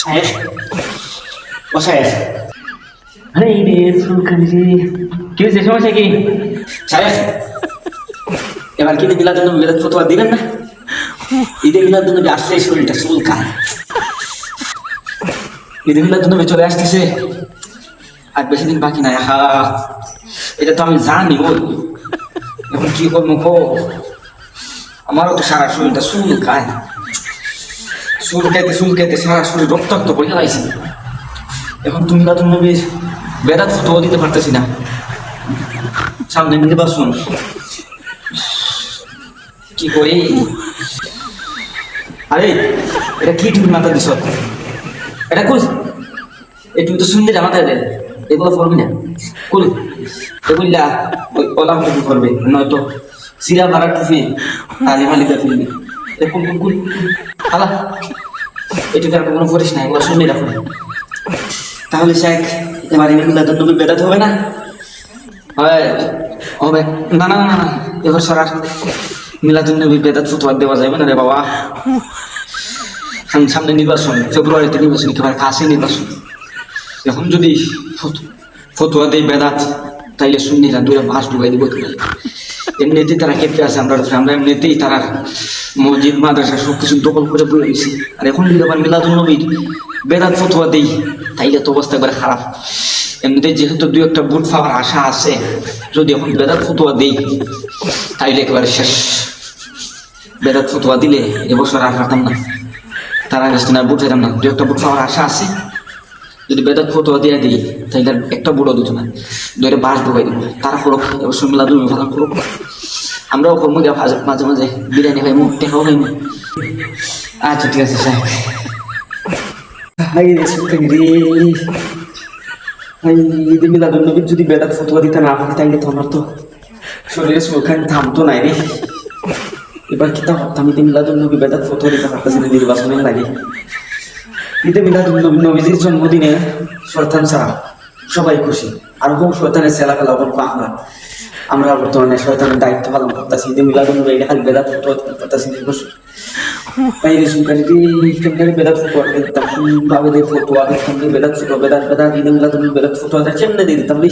সাহেব ও সাহেব আরে চুলকানি রে কি হয়েছে সমস্যা কি? সাহেব এবার কি দিলার জন্য বেরোত ফটোয়া দিবেন না? ঈদে মিলার জন্য আসছে শরীরটা চুলকায় ঈদে মিলার জন্য চলে আসতেছে। আর বেশি দিন বাকি নাই হা এটা তো আমি জানি ওই এখন কি করব আমারও তো সারা শরীরটা চুলকায়। চুলকাইতে চুলকাইতে সারা শরীর রক্তাক্ত করে লাইছে এখন তুমি না তুমি নবীর বেদাত ফটোও দিতে পারতেছি না। সামনে নির্বাচন কি করি? আরে, এটা কি তুমি মাথা দিছ? এটা কুল এই তুমি তো শুনলে জামাতে দে এগুলো করবি না। কুল এগুলা অলাম করবে নয়তো সিরা ভাড়া টুফি আলি মালিকা ফিরবি কুল কুল হালা এটুকু আর কোনো করিস না এগুলো শুনলে রাখো তাহলে শেখ, এবার এগুলো তো তুমি বেদাত হবে না? হবে। না না না না এবার সরার মিলাদুন নবী বেদাত ফতোয়া দেওয়া যাবে না রে বাবা। সাম- সামনে নির্বাচন, ফেব্রুয়ারিতে নির্বাচন, একেবারে কাছে নির্বাচন। এখন যদি ফত- ফতোয়া দেয় বেদাত, তাইলে শুনিরা দূরে মাস ঢুকাই দিব এমনিতেই তারা কেটে আছে, আমরা আমরা এমনিতেই তারা মসজিদ, মাদ্রাসা সব কিছু দখল করে বলেছি আর এখন যদি আবার মিলাদুল নবীর বেদাত ফতোয়া দেই, তাইলে তো অবস্থা একবারে খারাপ। এমনিতে যেহেতু দুই একটা বুট পাওয়ার আশা আছে, যদি এখন বেদাত ফতোয়া দেই, তাইলে একেবারে শেষ। বেদাত ফতোয়া দিলে এবছর আর পারতাম না। তারা আগে না বুট যেতাম না। দু একটা বুট পাওয়ার আশা আছে, যদি বেদাত ফতোয়া দিয়ে দিই, তাইলে একটা বুটও দিত না। দুইটা বাস ঢুকাই দিব। তারা করুক এবছর মিলাদুল ভালো করুক আমরাও করব গিয়ে মাঝে মাঝে বিরিয়ানি খাইমু টেকাও খাইমু আচ্ছা ঠিক আছে সাহেব হাই রে সুলতানি রে। হাই ঈদে মিলাদুল নবীর যদি বেদাত ফতোয়া দিতে না পারি, তাইলে তো আমার তো শরীরে সুলখান থামতো নাই রে। এবার কি তা ভাবতাম, ঈদে মিলাদুল নবী বেদাত ফতোয়া দিতে পারতেছি না, নির্বাচনের লাগে। ঈদে মিলাদুল নবী নবীজির জন্মদিনে শয়তান ছাড়া সবাই খুশি। আর হুম, শয়তানের সেলা ফেলা করব আমরা আমরা বর্তমানে শয়তানের দায়িত্ব পালন করতেছি। যে মিলাদ অনুযায়ী হাত বেদাত ফতোয়া ফটো বাইরে সুলকানি রে কেমনে বেদাত রে বেদাত ফতোয়া বেদাত বেদাত ঈদে মিলাদুল নবী বেদাত দিয়ে দিতাম